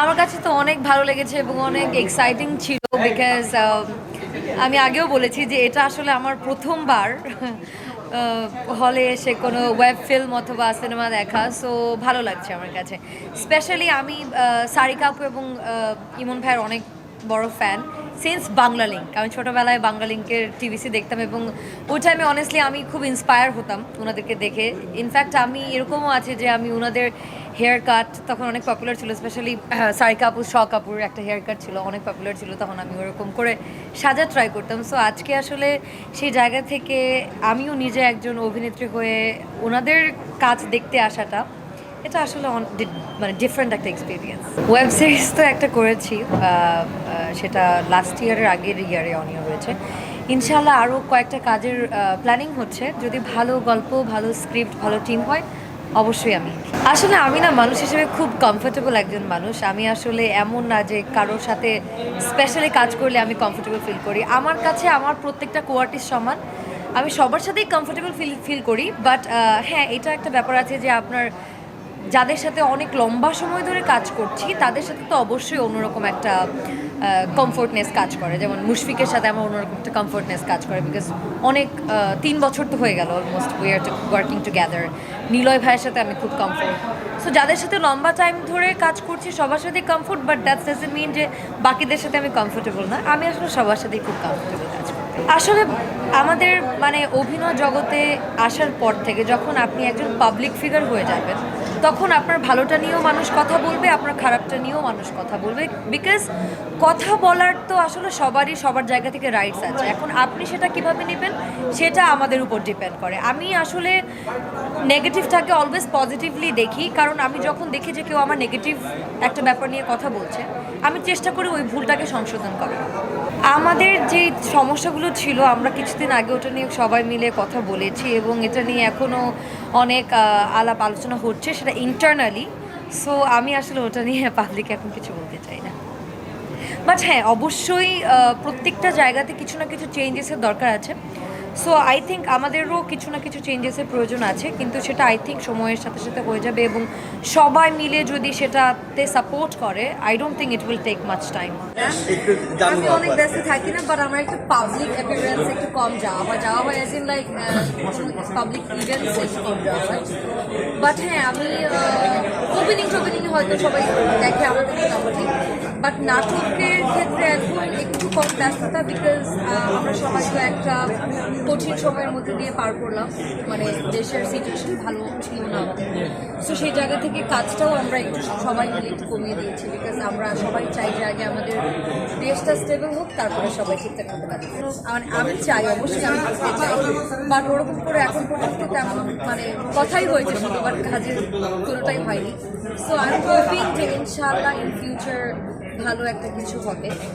আমার কাছে তো অনেক ভালো লেগেছে এবং অনেক এক্সাইটিং ছিল বিকজ আমি আগেও বলেছি যে এটা আসলে আমার প্রথমবার হলে এসে কোনো ওয়েব ফিল্ম অথবা সিনেমা দেখা সো ভালো লাগছে আমার কাছে। স্পেশালি আমি সারিকাপু এবং ইমন ভাইয়ের অনেক বড় ফ্যান সিন্স বাংলা লিঙ্ক আমি ছোটোবেলায় বাংলা লিঙ্কের টিভিসি দেখতাম এবং ওই টাইমে অনেস্টলি আমি খুব ইন্সপায়ার হতাম ওনাদেরকে দেখে। ইনফ্যাক্ট আমি এরকমও আছে যে আমি ওনাদের হেয়ার কাট তখন অনেক পপুলার ছিল স্পেশালি সারিকা কাপুর শ কাপুর একটা হেয়ার কাট ছিল, অনেক পপুলার ছিল, তখন আমি ওরকম করে সাজা ট্রাই করতাম। সো আজকে আসলে সেই জায়গা থেকে আমিও নিজে একজন অভিনেত্রী হয়ে ওনাদের কাজ দেখতে আসাটা এটা আসলে মানে ডিফারেন্ট একটা এক্সপিরিয়েন্স ওয়েব সিরিজ তো একটা করেছি সেটা লাস্ট ইয়ারের আগের ইয়ারে অনিয় হয়েছে। ইনশাল্লাহ আরও কয়েকটা কাজের প্ল্যানিং হচ্ছে। যদি ভালো গল্প, ভালো স্ক্রিপ্ট ভালো টিম হয়, অবশ্যই আমি। আসলে আমি না মানুষ হিসেবে খুব কমফোর্টেবল একজন মানুষ। আমি আসলে এমন না যে কারোর সাথে স্পেশালি কাজ করলে আমি কমফোর্টেবল ফিল করি। আমার কাছে আমার প্রত্যেকটা কোয়ার্টিস সমান। আমি সবার সাথেই কমফোর্টেবল ফিল ফিল করি। বাট হ্যাঁ এটা একটা ব্যাপার আছে যে আপনার যাদের সাথে অনেক লম্বা সময় ধরে কাজ করছি, তাদের সাথে তো অবশ্যই অন্যরকম একটা কমফোর্টনেস কাজ করে। যেমন মুশফিকের সাথে আমার অন্যরকম একটা কমফোর্টনেস কাজ করে বিকজ অনেক তিন বছর তো হয়ে গেল almost we are working together Niloy ভাইয়ের সাথে আমি খুব কমফোর্ট সো যাদের সাথে লম্বা টাইম ধরে কাজ করছি, সবার সাথেই comfort but that's doesn't mean যে বাকিদের সাথে আমি কমফোর্টেবল না। আমি আসলে সবার সাথেই খুব কমফোর্টেবল কাজ করি আসলে আমাদের মানে অভিনয় জগতে আসার পর থেকে যখন আপনি একজন পাবলিক ফিগার হয়ে যাবেন তখন আপনার ভালোটা নিয়েও মানুষ কথা বলবে, আপনার খারাপটা নিয়েও মানুষ কথা বলবে। বিকজ কথা বলার তো আসলে সবারই, সবার জায়গা থেকে রাইটস আছে। এখন আপনি সেটা কীভাবে নেবেন, সেটা আমাদের উপর ডিপেন্ড করে। আমি আসলে নেগেটিভটাকে অলওয়েজ পজিটিভলি দেখি, কারণ আমি যখন দেখি যে কেউ আমার নেগেটিভ একটা ব্যাপার নিয়ে কথা বলছে, আমি চেষ্টা করি ওই ভুলটাকে সংশোধন করার। আমাদের যে সমস্যাগুলো ছিল, আমরা কিছুদিন আগে ওটা নিয়ে সবাই মিলে কথা বলেছি এবং এটা নিয়ে এখনও অনেক আলাপ আলোচনা হচ্ছে সেটা ইন্টারনালি সো আমি আসলে ওটা নিয়ে পাবলিক এখন কিছু বলতে চাই না। বাট হ্যাঁ অবশ্যই প্রত্যেকটা জায়গাতে কিছু না কিছু চেঞ্জেসের দরকার আছে। সো আই থিঙ্ক আমাদেরও কিছু না কিছু চেঞ্জেসের প্রয়োজন আছে কিন্তু সেটা আই থিঙ্ক সময়ের সাথে সাথে হয়ে যাবে এবং সবাই মিলে যদি সেটাতে সাপোর্ট করে I don't think it will take much time আমি অনেক ব্যস্ত থাকি না বাট আমার একটু পাবলিক অ্যাপিয়ারেন্স একটু কম যাওয়া হয়। যাওয়া হয় as in like public events একটু কম যাওয়া হয়। বাট হ্যাঁ আমি ওপেনিং টোপেনিং হয়তো সবাই দেখে, আমাদের মোটামুটি বাট নাটকের ক্ষেত্রে এখন একটু কম ব্যস্ততা বিকজ আমরা সবাই তো একটা কঠিন সময়ের মধ্যে দিয়ে পার করলাম। মানে দেশের সিচুয়েশন ভালো ছিল না। সো সেই জায়গা থেকে কাজটাও আমরা একটু সবাই মিলে একটু কমিয়ে দিয়েছি বিকজ আমরা সবাই চাই যে আগে আমাদের দেশটা স্টেবল হোক, তারপরে সবাই ঠিকঠাক মতো কাজ মানে আমি চাই, অবশ্যই আমি করতে চাই। বাট ওরকম করে এখন পর্যন্ত তেমন মানে কথাই হয়েছে শুধু বাট কাজের কোনোটাই হয়নি। সো আই এম হোপিং যে ইনশাআল্লাহ ইন ফিউচার ভালো একটা কিছু হবে।